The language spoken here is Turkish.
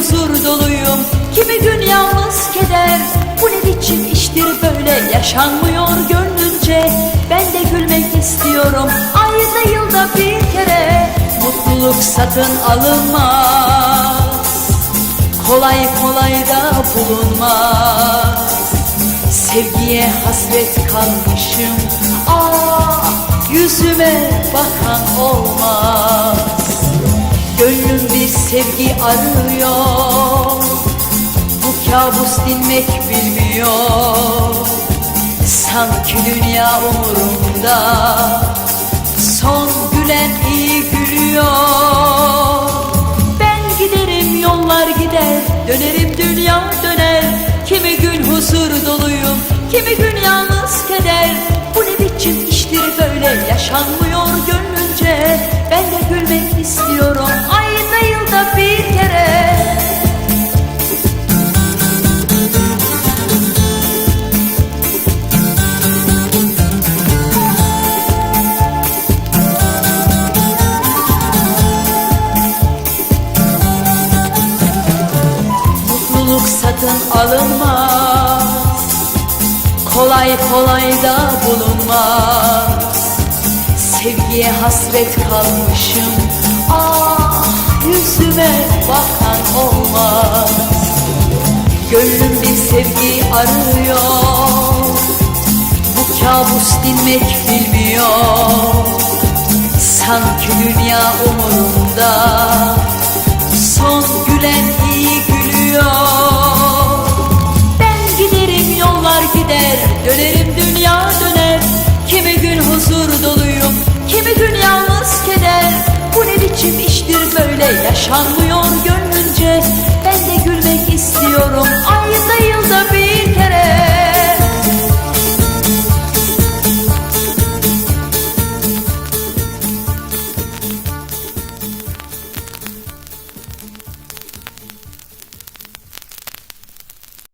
huzur doluyum. Kimi gün yalnız keder Bu ne biçim iştir böyle Yaşanmıyor gönlünce Ben de gülmek istiyorum Ayda yılda bir kere. Mutluluk satın alınmaz Kolay kolay da bulunmaz. Sevgiye hasret kalmışım Ah yüzüme bakan ol sevgi arıyor? Bu kabus dinmek bilmiyor. Sanki dünya umurumda. Son gülen iyi gülüyor. Ben giderim yollar gider. Dönerim dünya döner. Kimi gün huzur doluyum Kimi gün yalnız keder. Bu ne biçim iştir böyle? Yaşanmıyor gönlünce satın alınmaz. Kolay kolay da bulunmaz. Sevgiye hasret kalmışım. Ah yüzüme bakan olmaz. Gönlüm bir sevgi arıyor. Bu kabus dinmek bilmiyor. Sanki dünya umurumda Yaşanmıyor gönlünce. Ben de gülmek istiyorum